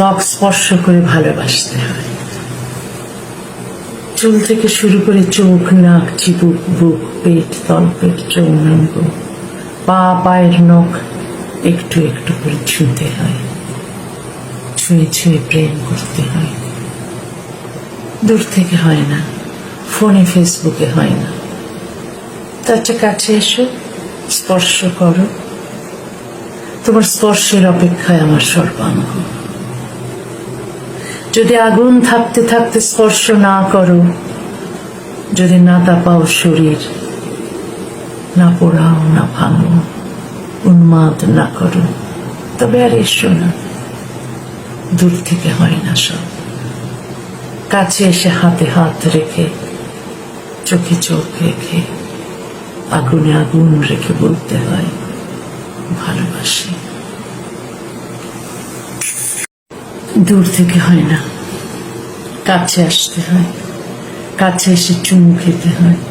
ত্বক স্পর্শ করে ভালোবাসতে হয়। চুল থেকে শুরু করে চোখ, নাক, চিবুক, বুক, পেট তলপেট চৌনাঙ্গ পা, পায়ের নখ একটু একটু করে ছুঁতে হয়। ছুঁয়ে ছুঁয়ে প্রেম করতে হয়। দূর থেকে হয় না, ফোনে, ফেসবুকে হয় না। তার চেয়ে কাছে এসো, স্পর্শ করো। তোমার স্পর্শের অপেক্ষায় আমার সর্বাঙ্গ। যদি আগুন থাকতে থাকতে স্পর্শ না করো, যদি না তাপাও শরীর, না পোড়াও, না ভাঙো, উন্মাদ না করো, তবে আর এসো না। দূর থেকে হয় না সব। কাছে এসে হাতে হাত রেখে, চোখে চোখ রেখে, আগুনে আগুন রেখে বলতে হয়, ভালোবাসি। দূর থেকে হয় না। কাছে আসতে হয়। কাছে এসে চুমু খেতে হয়।